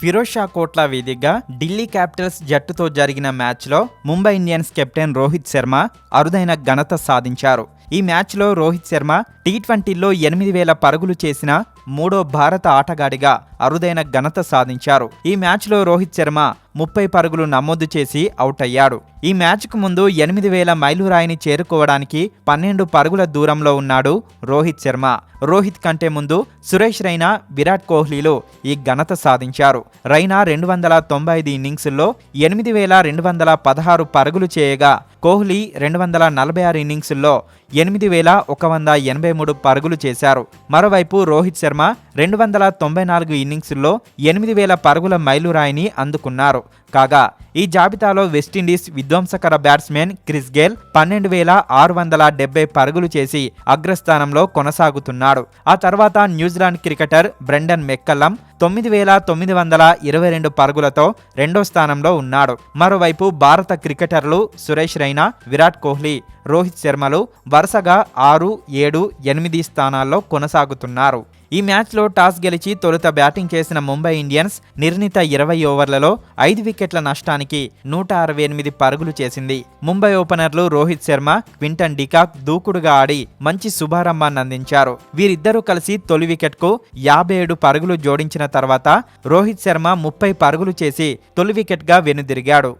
ఫిరోజ్ షా కోట్లా వేదికగా ఢిల్లీ క్యాపిటల్స్ జట్టుతో జరిగిన మ్యాచ్లో ముంబై ఇండియన్స్ కెప్టెన్ రోహిత్ శర్మ అరుదైన ఘనత సాధించారు. ఈ మ్యాచ్లో రోహిత్ శర్మ టీ ట్వంటీలో ఎనిమిది వేల పరుగులు చేసిన మూడో భారత ఆటగాడిగా అరుదైన ఘనత సాధించారు. ఈ మ్యాచ్లో రోహిత్ శర్మ ముప్పై పరుగులు నమోదు చేసి అవుట్ అయ్యాడు. ఈ మ్యాచ్కు ముందు ఎనిమిది వేల మైలురాయిని చేరుకోవడానికి పన్నెండు పరుగుల దూరంలో ఉన్నాడు రోహిత్ శర్మ. రోహిత్ కంటే ముందు సురేష్ రైనా విరాట్ కోహ్లీలు ఈ ఘనత సాధించారు. రైనా రెండు వందల తొంభై ఐదు ఇన్నింగ్స్ల్లో ఎనిమిది వేల రెండు వందల పదహారు పరుగులు చేయగా కోహ్లీ రెండు వందల నలభై ఆరు ఇన్నింగ్స్ల్లో ఎనిమిది వేల ఒక వంద ఎనభై మూడు పరుగులు చేశారు. మరోవైపు రోహిత్ శర్మ రెండు వందల తొంభై నాలుగు ఇన్నింగ్స్ల్లో ఎనిమిది వేల పరుగుల మైలురాయిని అందుకున్నారు. కాగా ఈ జాబితాలో వెస్టిండీస్ విధ్వంసకర బ్యాట్స్మెన్ క్రిస్ గేల్ పన్నెండు వేల ఆరు వందల డెబ్బై పరుగులు చేసి అగ్రస్థానంలో కొనసాగుతున్నాడు. ఆ తర్వాత న్యూజిలాండ్ క్రికెటర్ బ్రెండన్ మెక్కల్లం తొమ్మిది వేల తొమ్మిది వందల ఇరవై రెండు పరుగులతో రెండో స్థానంలో ఉన్నాడు. మరోవైపు భారత క్రికెటర్లు సురేష్ రైనా విరాట్ కోహ్లీ రోహిత్ శర్మలు వరుసగా ఆరు ఏడు ఎనిమిది స్థానాల్లో కొనసాగుతున్నారు. ఈ మ్యాచ్లో టాస్ గెలిచి తొలుత బ్యాటింగ్ చేసిన ముంబై ఇండియన్స్ నిర్ణీత ఇరవై ఓవర్లలో ఐదు వికెట్ల నష్టానికి నూట అరవై ఎనిమిది పరుగులు చేసింది. ముంబై ఓపెనర్లు రోహిత్ శర్మ క్వింటన్ డికాక్ దూకుడుగా ఆడి మంచి శుభారంభాన్ని అందించారు. వీరిద్దరూ కలిసి తొలి వికెట్కు యాభై ఏడు పరుగులు జోడించిన తర్వాత రోహిత్ శర్మ ముప్పై పరుగులు చేసి తొలి వికెట్గా వెనుదిరిగాడు.